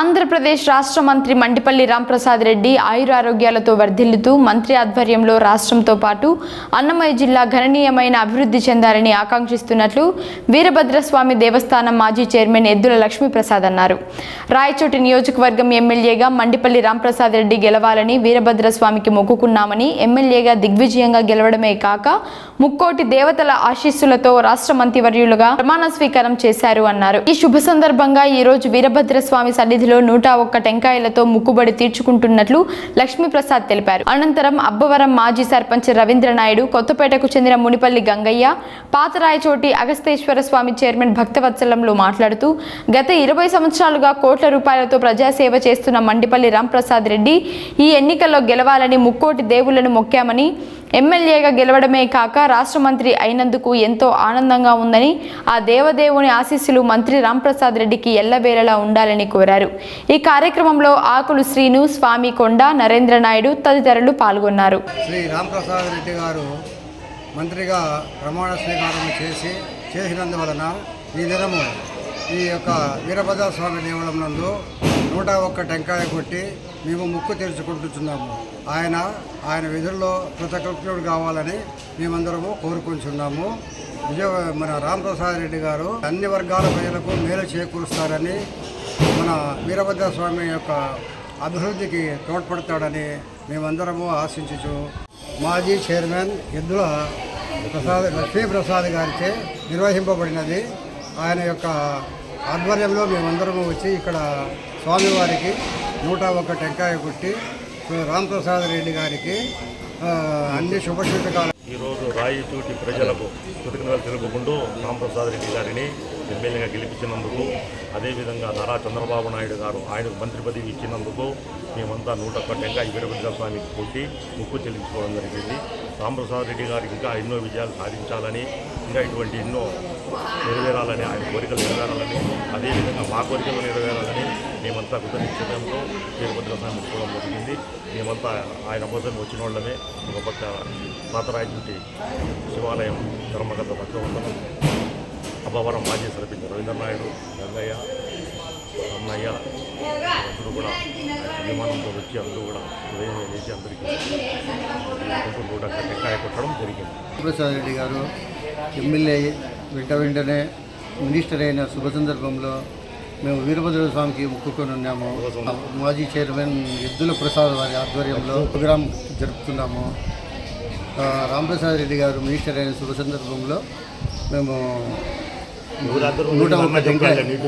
ఆంధ్రప్రదేశ్ రాష్ట్ర మంత్రి మండిపల్లి రాంప్రసాద్ రెడ్డి ఆయురారోగ్యాలతో వర్ధిల్లుతూ మంత్రి ఆధ్వర్యంలో రాష్ట్రంతో పాటు అన్నమయ్య జిల్లా గణనీయమైన అభివృద్ధి చెందాలని ఆకాంక్షిస్తున్నట్లు వీరభద్రస్వామి దేవస్థానం మాజీ చైర్మన్ ఎద్దుల లక్ష్మీప్రసాద్ అన్నారు. రాయచోటి నియోజకవర్గం ఎమ్మెల్యేగా మండిపల్లి రాంప్రసాద్ రెడ్డి గెలవాలని వీరభద్రస్వామికి మొక్కుకున్నామని ఎమ్మెల్యేగా దిగ్విజయంగా గెలవడమే కాక ముక్కోటి దేవతల ఆశీస్సులతో రాష్ట్ర మంత్రివర్యులుగా ప్రమాణ స్వీకారం చేశారు అన్నారు. ఈ శుభ సందర్భంగా ఈ రోజు వీరభద్రస్వామి సన్నిధిలో నూట ఒక్క టెంకాయలతో ముక్కుబడి తీర్చుకుంటున్నట్లు లక్ష్మీప్రసాద్ తెలిపారు. అనంతరం అబ్బవరం మాజీ సర్పంచ్ రవీంద్రనాయుడు కొత్తపేటకు చెందిన మునిపల్లి గంగయ్య పాతరాయచోటి అగస్తేశ్వర స్వామి చైర్మన్ భక్తవత్సలంలో మాట్లాడుతూ గత ఇరవై సంవత్సరాలుగా కోట్ల రూపాయలతో ప్రజాసేవ చేస్తున్న మండిపల్లి రాంప్రసాద్ రెడ్డి ఈ ఎన్నికల్లో గెలవాలని ముక్కోటి దేవుళ్ళను మొక్కామని ఎమ్మెల్యేగా గెలవడమే కాక రాష్ట్ర మంత్రి అయినందుకు ఎంతో ఆనందంగా ఉందని ఆ దేవదేవుని ఆశీస్సులు మంత్రి రాంప్రసాద్ రెడ్డికి ఎల్లవేళలా ఉండాలని కోరారు. ఈ కార్యక్రమంలో ఆకులు శ్రీను స్వామి కొండ నరేంద్ర నాయుడు తదితరులు పాల్గొన్నారు. శ్రీ రాంప్రసాద్ రెడ్డి గారు మంత్రిగా ప్రమాణ స్వీకారం చేసి చేసినందువలన ఈ దినము ఈ యొక్క వీరభద్ర స్వామి దేవళం నందు నూట ఒక్క టెంకాయ కొట్టి మేము ముక్కు తెరుచుకుంటున్నాము. ఆయన ఆయన విధుల్లో కృతకృత్యుడు కావాలని మేమందరము కోరుకుంటున్నాము. విజయ మన రామప్రసాద్ రెడ్డి గారు అన్ని వర్గాల ప్రజలకు మేలు చేకూరుస్తారని మన వీరభద్ర స్వామి యొక్క అభివృద్ధికి తోడ్పడతాడని మేమందరము ఆశించుచు మాజీ చైర్మన్ ఎద్దుల ప్రసాద్ లక్ష్మీప్రసాద్ గారిచే నిర్వహింపబడినది. ఆయన యొక్క ఆధ్వర్యంలో మేమందరము వచ్చి ఇక్కడ స్వామివారికి నూట ఒక్క టెంకాయ కొట్టి రామప్రసాద్ రెడ్డి గారికి అన్ని శుభసూచకాలు ఈరోజు రాయచూటి ప్రజలకు కృతజ్ఞతలు తెలుపుకుంటూ రామప్రసాద్ రెడ్డి గారిని ఎమ్మెల్యేగా గెలిపించినందుకు అదేవిధంగా నారా చంద్రబాబు నాయుడు గారు ఆయనకు మంత్రి పదవి ఇచ్చినందుకు మేమంతా నూట ఒక్క టెంకాయ వీరభద్ర స్వామికి కొట్టి ముక్కు చెల్లించుకోవడం జరిగింది. రామప్రసాద్ రెడ్డి గారు ఇంకా ఎన్నో విజయాలు సాధించాలని ఇంకా ఇటువంటి ఎన్నో నెరవేరాలని ఆయన కోరికలు నెరవేరాలని అదేవిధంగా మా కోరికలు నెరవేరాలని మేమంతా కృతజ్ఞతతో వీరభద్ర స్వామి ముట్టుకోవడం జరిగింది. మేమంతా ఆయన కోసం వచ్చిన వాళ్ళమే ఒక పక్క పాతరాయచుంటి శివాలయం ధర్మకర్త భక్తవంతనం అబ్బవరం మాజీ రవీంద్ర రవీంద్రనాయుడు గంగయ్య అన్నయ్య అందరూ కూడా విమానంతో వచ్చి అందరూ కూడా ఉదయం వేసి అందరికీ కూడా టెక్కాయ కొట్టడం జరిగింది. ప్రసాద్ రెడ్డి గారు ఎమ్మెల్యే వెంట వెంటనే మినిస్టర్ అయిన శుభ సందర్భంలో మేము వీరభద్ర స్వామికి మొక్కుకొని ఉన్నాము. మాజీ చైర్మన్ ఎద్దుల ప్రసాద్ వారి ఆధ్వర్యంలో ప్రోగ్రాం జరుపుతున్నాము. ఆ, రాంప్రసాద్ రెడ్డి గారు మినిస్టర్ అయిన శుభ సందర్భంలో మేము నూట టెంకాయ